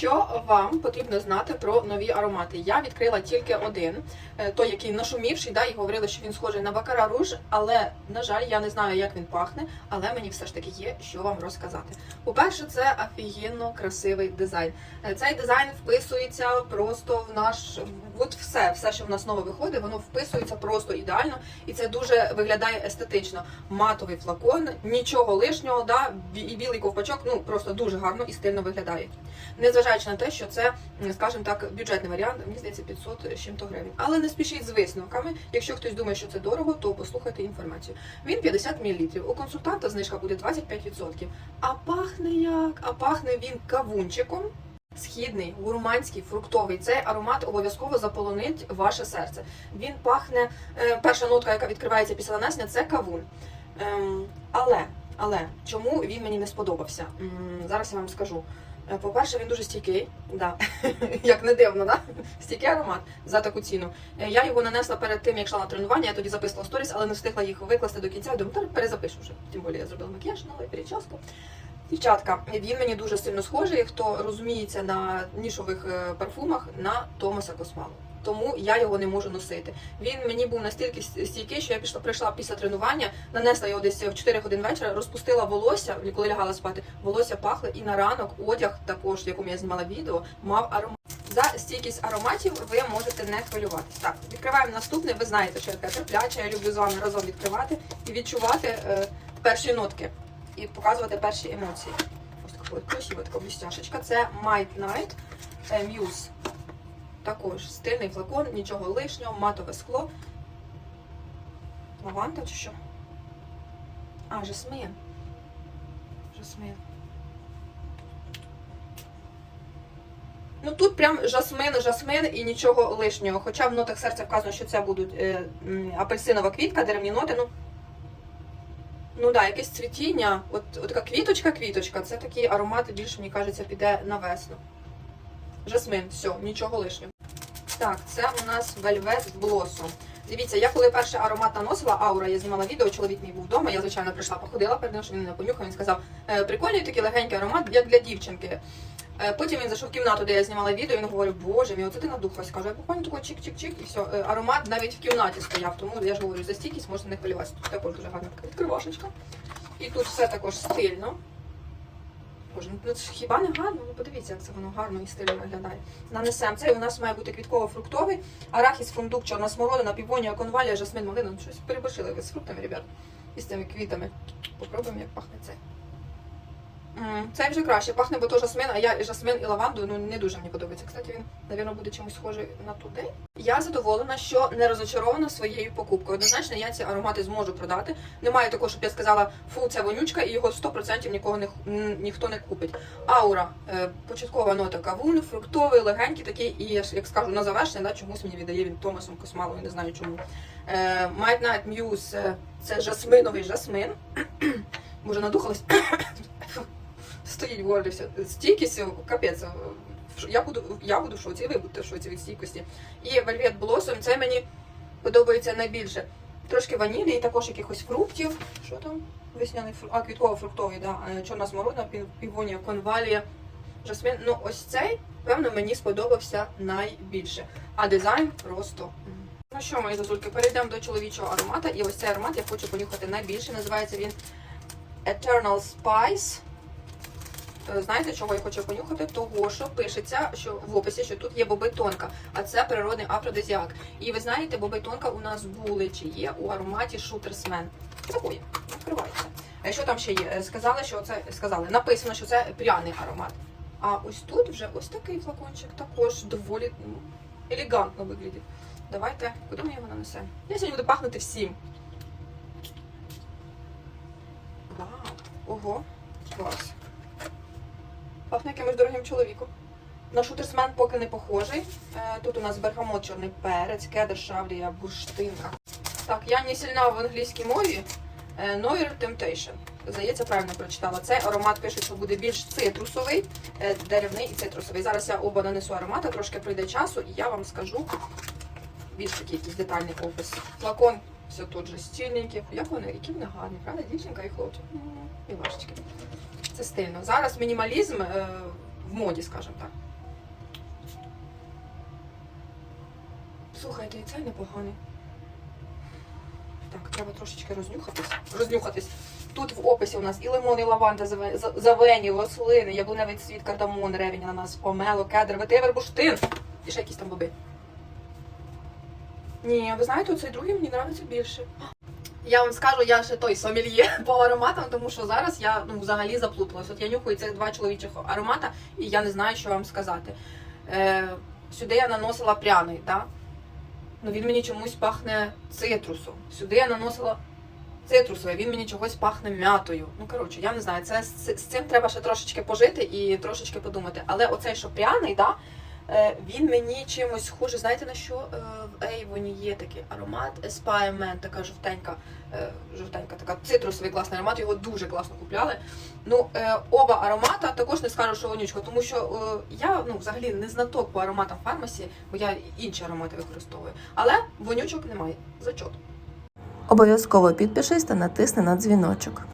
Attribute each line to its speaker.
Speaker 1: Що вам потрібно знати про нові аромати? Я відкрила тільки один, е, той, який нашумівший, да, і говорили, що він схожий на Бакара Руж, але, на жаль, я не знаю, як він пахне, але мені все ж таки є, що вам розказати. По-перше, це офігенно красивий дизайн. Е, Цей дизайн вписується просто в наш. От все, все, що в нас нове виходить, воно вписується просто ідеально, і це дуже виглядає естетично. Матовий флакон, нічого лишнього, да, і білий ковпачок, ну просто дуже гарно і стильно виглядає. Незважаючи на те, що це, скажімо так, бюджетний варіант, мені здається, 500 з чим-то гривень. Але не спішіть з висновками. Якщо хтось думає, що це дорого, то послухайте інформацію. Він 50 мл. У консультанта знижка буде 25%. А пахне як? А пахне він кавунчиком. Східний, гурманський, фруктовий. Цей аромат обов'язково заполонить ваше серце. Він пахне. е, перша нотка, яка відкривається після нанесення, це кавун. Ем, але, але чому він мені не сподобався? Зараз я вам скажу. Е, По-перше, він дуже стійкий, да. як не дивно, да? стійкий аромат за таку ціну. Е, Я його нанесла перед тим, як йшла на тренування. Я тоді записувала сторіс, але не встигла їх викласти до кінця. Думаю, та перезапишу вже. Тим більше я зробила макіяж, новий перечаску. Дівчатка, він мені дуже сильно схожий. Хто розуміється на нішових е, парфумах на Томаса Космалу. Тому я його не можу носити. Він мені був настільки стійкий, що я пішла прийшла після тренування, нанесла його десь в 4 години вечора, розпустила волосся, коли лягала спати. Волосся пахло, і на ранок одяг, також в якому я знімала відео, мав аромат. За стійкість ароматів ви можете не хвилюватись. Так, відкриваємо наступний. Ви знаєте, що я така терпляча. Я люблю з вами разом відкривати і відчувати е, перші нотки і показувати перші емоції. Ось така красива така блістяшечка. Це Might Night е, Muse. Також стильний флакон, нічого лишнього, матове скло. Лаванда чи що? А, жасмин. Жасмин. Ну тут прям жасмин, жасмин і нічого лишнього. Хоча в нотах серця вказано, що це будуть е, апельсинова квітка, деревні ноти. Ну, ну да, якесь цвітіння. От, от така квіточка-квіточка. Це такий аромат, більше, мені кажеться, піде на весну. Жасмин, все, нічого лишнього. Так, це у нас Velvet Blossom. Дивіться, я коли перший аромат наносила, аура, я знімала відео, чоловік мій був вдома, я, звичайно, прийшла, походила перед ним, що він мене понюхав, він сказав, «Е, прикольний такий легенький аромат, як для дівчинки. Е, Потім він зайшов в кімнату, де я знімала відео, він говорить, боже мій, оце ти надухалась. Кажу, я буквально такий чик-чик-чик, і все. Аромат навіть в кімнаті стояв, тому я ж говорю, за стійкість можна не хвилюватися. Тут також дуже гарна така відкривашечка. І тут все також стильно. Боже, ну це хіба не гарно? Ну подивіться, як це воно гарно і стильно виглядає. Нанесемо. Цей у нас має бути квітково-фруктовий, арахіс, фундук, чорна смородина, півонія, конвалія, жасмин, малина. Ну щось переборщили ви з фруктами, ребят. І з цими квітами. Попробуємо, як пахне цей. М, Цей вже краще пахне, бо то жасмин, а я і жасмин і лаванду ну не дуже мені подобається. Кстати, він, напевно, буде чимось схожий на туди. Я задоволена, що не розочарована своєю покупкою. Однозначно, я ці аромати зможу продати. Немає такого, щоб я сказала, фу, це вонючка, і його 100% нікого не ніхто не купить. Аура, е, початкова нота кавун, фруктовий, легенький такий, і як скажу, на завершення, да, чомусь мені віддає він Томасом Космалом, не знаю чому. Е, Might Night Muse це жасминовий жасмин. Може, надухалась. Стоїть в горлі. Стійкість, капець. Я буду, я буду в шоці, і ви будете в шоці від стійкості. І Velvet Blossom, це мені подобається найбільше. Трошки ванілі і також якихось фруктів. Що там? Весняний фрукт, а квітково-фруктовий, да. е, чорна смородина, півонія, конвалія, жасмин. Ну, ось цей, певно, мені сподобався найбільше. А дизайн просто. Ну що, мої зазульки, перейдемо до чоловічого аромата. І ось цей аромат я хочу понюхати найбільше. Називається він Eternal Spice. Е, Знаєте, чого я хочу понюхати? Того, що пишеться, що в описі, що тут є боби тонка, а це природний афродизіак. І ви знаєте, боби тонка у нас були чи є у ароматі Шутерсмен. Такої, відкривається. А що там ще є? Е, Сказали, що це сказали. Написано, що це пряний аромат. А ось тут вже ось такий флакончик, також доволі ну, елегантно виглядить. Давайте, куди ми його нанесемо? Я сьогодні буду пахнути всім. Вау! Ого, клас. Пахне якимось дорогим чоловіком. На шутерсмен поки не похожий. Е, Тут у нас бергамот, чорний перець, кедр, шавлія, бурштинка. Так, я не сильна в англійській мові. Е, Noir Temptation. Здається, правильно прочитала. Цей аромат пише, що буде більш цитрусовий, е, деревний і цитрусовий. Зараз я оба нанесу аромати, трошки пройде часу, і я вам скажу більш такий якийсь детальний опис. Флакон все тут же стільненький. Як вони, які вони гарні, правда? Дівчинка і хлопчик. І вашечки це стильно. Зараз мінімалізм е, в моді, скажімо так. Слухайте, і цей непоганий. Так, треба трошечки рознюхатись. Рознюхатись. Тут в описі у нас і лимон, і лаванда, завені, лослини, яблуневий цвіт, кардамон, ревінь на нас, помело, кедр, ветивер, бурштин. І ще якісь там боби. Ні, ви знаєте, цей другий мені подобається більше. Я вам скажу, я ще той сомельє по ароматам, тому що зараз я ну, взагалі заплуталась. От я нюхаю цих два чоловічих аромата, і я не знаю, що вам сказати. Е, сюди я наносила пряний, так? Ну він мені чомусь пахне цитрусом. Сюди я наносила цитрусовий, він мені чогось пахне м'ятою. Ну коротше, я не знаю, це з, з цим треба ще трошечки пожити і трошечки подумати. Але оцей, що пряний, да, він мені чимось схожий. Знаєте на що Е, в Avon є такий аромат Espyman, така жовтенька, е, жовтенька, така цитрусовий класний аромат, його дуже класно купляли. Ну, е, оба аромата також не скажу, що вонючка, тому що е, я ну, взагалі не знаток по ароматам фармасі, бо я інші аромати використовую. Але вонючок немає. Зачот.
Speaker 2: Обов'язково підпишись та натисни на дзвіночок.